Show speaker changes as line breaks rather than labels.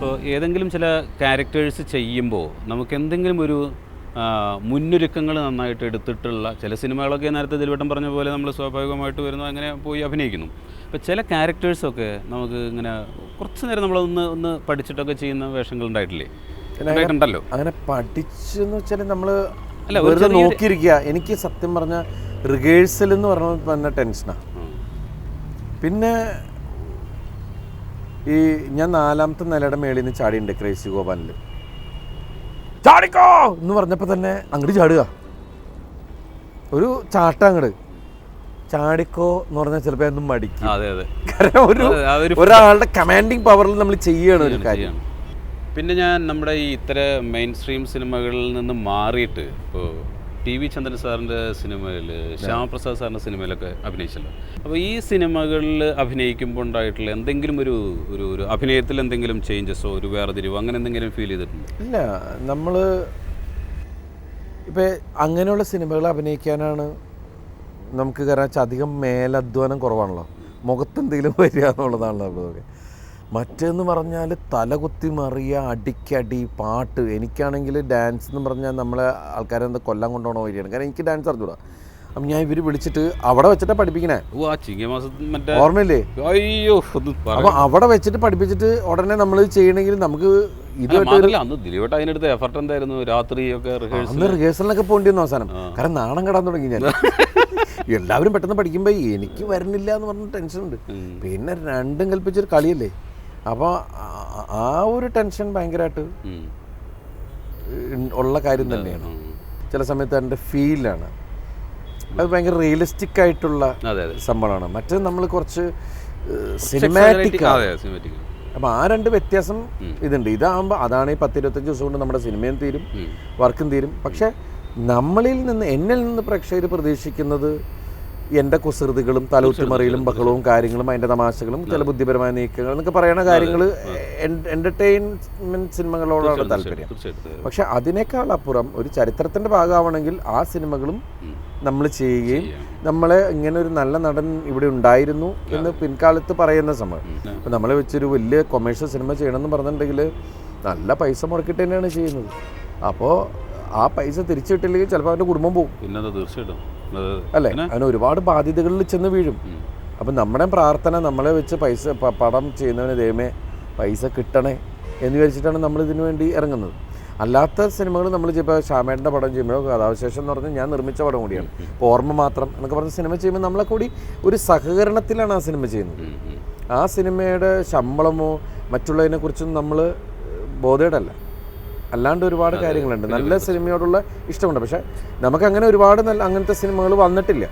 ഇപ്പോൾ ഏതെങ്കിലും ചില ക്യാരക്ടേഴ്സ് ചെയ്യുമ്പോൾ നമുക്ക് എന്തെങ്കിലും ഒരു മുന്നൊരുക്കങ്ങൾ നന്നായിട്ട് എടുത്തിട്ടുള്ള ചില സിനിമകളൊക്കെ നേരത്തെ ദിൽവട്ടം പറഞ്ഞ പോലെ നമ്മൾ സ്വാഭാവികമായിട്ട് വരുന്നു അങ്ങനെ പോയി അഭിനയിക്കുന്നു. അപ്പോൾ ചില ക്യാരക്ടേഴ്സൊക്കെ നമുക്ക് ഇങ്ങനെ കുറച്ച് നേരം നമ്മളൊന്ന് ഒന്ന് പഠിച്ചിട്ടൊക്കെ ചെയ്യുന്ന വേഷങ്ങൾ ഉണ്ടായിട്ടില്ലേ? ഉണ്ടായിട്ടുണ്ടല്ലോ
അങ്ങനെ പഠിച്ചെന്ന് വെച്ചാൽ നമ്മൾ
അല്ല,
വെറുതെ നോക്കിയിരിക്കുക. എനിക്ക് സത്യം പറഞ്ഞ റിഹേഴ്സൽ എന്ന് പറഞ്ഞ ടെൻഷനാണ് പിന്നെ ഈ ഞാൻ നാലാമത്തെ നിലയുടെ മേളിൽ നിന്ന് ചാടിയുണ്ട് ക്രേസി ഗോപാലിൽ ചാടിക്കോ! എന്ന് പറഞ്ഞപ്പോൾ തന്നെ അങ്ങോട്ട് ചാടുക. ഒരു ചാട്ട അങ്ങോട്ട് ചാടിക്കോ എന്ന് പറഞ്ഞാൽ ചിലപ്പോൾ ഒന്നും മടിക്കും. കാരണം ഒരു ഒരാളുടെ കമാൻഡിങ് പവറിൽ നമ്മൾ ചെയ്യണം ഒരു കാര്യം.
പിന്നെ ഞാൻ നമ്മുടെ ഈ ഇത്ര മെയിൻ സ്ട്രീം സിനിമകളിൽ നിന്ന് മാറിയിട്ട് ഇപ്പോൾ ടി വി ചന്ദ്രൻ സാറിന്റെ സിനിമയിൽ ശ്യാമപ്രസാദ് സാറിന്റെ സിനിമയിലൊക്കെ അഭിനയിച്ചല്ലോ. അപ്പോൾ ഈ സിനിമകളിൽ അഭിനയിക്കുമ്പോൾ ഉണ്ടായിട്ടുള്ള എന്തെങ്കിലും ഒരു ഒരു ഒരു അഭിനയത്തിൽ എന്തെങ്കിലും ചേഞ്ചസോ ഒരു വേറെ വേർതിരിവോ അങ്ങനെ എന്തെങ്കിലും ഫീൽ ചെയ്തിട്ടുണ്ടോ?
ഇല്ല. നമ്മൾ ഇപ്പം അങ്ങനെയുള്ള സിനിമകൾ അഭിനയിക്കാനാണ് നമുക്ക് കാരണം വെച്ചാൽ അധികം മേലധ്വാനം കുറവാണല്ലോ. മുഖത്ത് എന്തെങ്കിലും വരിക എന്നുള്ളതാണല്ലോ നമ്മളൊക്കെ മറ്റേന്ന് പറഞ്ഞാൽ തലകുത്തി മറിയ അടിക്കടി പാട്ട്. എനിക്കാണെങ്കിൽ ഡാൻസ് എന്ന് പറഞ്ഞാൽ നമ്മളെ ആൾക്കാരെ എന്താ കൊല്ലം കൊണ്ടുപോകണ വരികയാണ് കാരണം എനിക്ക് ഡാൻസ് അറിഞ്ഞൂടാ. അപ്പം ഞാൻ ഇവർ വിളിച്ചിട്ട് അവിടെ വെച്ചിട്ടാണ് പഠിപ്പിക്കണേ. ഓർമ്മയില്ലേ?
അയ്യോ
അപ്പം അവിടെ വെച്ചിട്ട് പഠിപ്പിച്ചിട്ട് ഉടനെ നമ്മൾ ചെയ്യണമെങ്കിൽ നമുക്ക് ഇത്
അതിനടുത്ത് എഫർട്ട് എന്തായിരുന്നു? രാത്രിയൊക്കെ ഒക്കെ
അന്ന് റിഹേഴ്സലിനൊക്കെ പോകേണ്ടി വന്നു അവസാനം കാരണം നാണം കടാൻ തുടങ്ങി ഞാൻ. എല്ലാവരും പെട്ടെന്ന് പഠിക്കുമ്പോൾ എനിക്ക് വരുന്നില്ല എന്ന് പറഞ്ഞ ടെൻഷൻ ഉണ്ട് പിന്നെ രണ്ടും കൽപ്പിച്ചൊരു കളിയല്ലേ? അപ്പോൾ ആ ഒരു ടെൻഷൻ ഭയങ്കരമായിട്ട് ഉള്ള കാര്യം തന്നെയാണ്. ചില സമയത്ത് എന്റെ ഫീലാണ് അത് ഭയങ്കര റിയലിസ്റ്റിക് ആയിട്ടുള്ള സംഭവമാണ്. മറ്റേത് നമ്മൾ കുറച്ച് സിനിമാറ്റിക് അപ്പോൾ ആ രണ്ട് വ്യത്യാസം ഇതുണ്ട്. ഇതാകുമ്പോൾ അതാണ് ഈ പത്തിരുപത്തഞ്ച് ദിവസം കൊണ്ട് നമ്മുടെ സിനിമയും തീരും വർക്കും തീരും. പക്ഷെ നമ്മളിൽ നിന്ന് എന്നിൽ നിന്ന് പ്രേക്ഷകർ പ്രതീക്ഷിക്കുന്നത് എന്റെ കുസൃതികളും തലൂത്തിമറിയിലും ബഹളവും കാര്യങ്ങളും അതിന്റെ തമാശകളും ചില ബുദ്ധിപരമായ നീക്കങ്ങൾ എന്നൊക്കെ പറയുന്ന കാര്യങ്ങൾ എന്റർടൈൻമെന്റ് സിനിമകളോടാണ് താല്പര്യം. പക്ഷെ അതിനേക്കാൾ അപ്പുറം ഒരു ചരിത്രത്തിന്റെ ഭാഗമാണെങ്കിൽ ആ സിനിമകളും നമ്മൾ ചെയ്യുകയും നമ്മളെ ഇങ്ങനെ ഒരു നല്ല നടൻ ഇവിടെ ഉണ്ടായിരുന്നു എന്ന് പിൻകാലത്ത് പറയുന്ന സമയം. ഇപ്പം നമ്മളെ വെച്ചൊരു വലിയ കൊമേഴ്ഷ്യൽ സിനിമ ചെയ്യണമെന്ന് പറഞ്ഞിട്ടുണ്ടെങ്കിൽ നല്ല പൈസ മുടക്കിയിട്ട് തന്നെയാണ് ചെയ്യുന്നത്. അപ്പോൾ ആ പൈസ തിരിച്ചു കിട്ടില്ലെങ്കിൽ ചിലപ്പോൾ അവന്റെ കുടുംബം പോകും
പിന്നെന്താ തീർച്ചയായിട്ടും.
അല്ലേ? അവന് ഒരുപാട് ബാധ്യതകളിൽ ചെന്ന് വീഴും. അപ്പം നമ്മുടെ പ്രാർത്ഥന നമ്മളെ വെച്ച് പൈസ പടം ചെയ്യുന്നവന് ദൈവമേ പൈസ കിട്ടണേ എന്ന് വിചാരിച്ചിട്ടാണ് നമ്മൾ ഇതിനു വേണ്ടി ഇറങ്ങുന്നത്. അല്ലാത്ത സിനിമകൾ നമ്മൾ ഇപ്പോൾ ശ്യാമേട്ടന്റെ പടം ചെയ്യുമ്പോൾ കഥാവിശേഷം എന്ന് പറഞ്ഞാൽ ഞാൻ നിർമ്മിച്ച പടം കൂടിയാണ്. ഇപ്പോൾ ഓർമ്മ മാത്രം എന്നൊക്കെ പറഞ്ഞ സിനിമ ചെയ്യുമ്പോൾ നമ്മളെ കൂടി ഒരു സഹകരണത്തിലാണ് ആ സിനിമ ചെയ്യുന്നത്. ആ സിനിമയുടെ ശമ്പളമോ മറ്റുള്ളതിനെക്കുറിച്ചും നമ്മൾ ബോധേഡല്ല. അല്ലാണ്ട് ഒരുപാട് കാര്യങ്ങളുണ്ട്. നല്ല സിനിമയോടുള്ള ഇഷ്ടമുണ്ട്. പക്ഷേ നമുക്ക് അങ്ങനെ ഒരുപാട് നല്ല അങ്ങനത്തെ സിനിമകൾ വന്നിട്ടില്ല.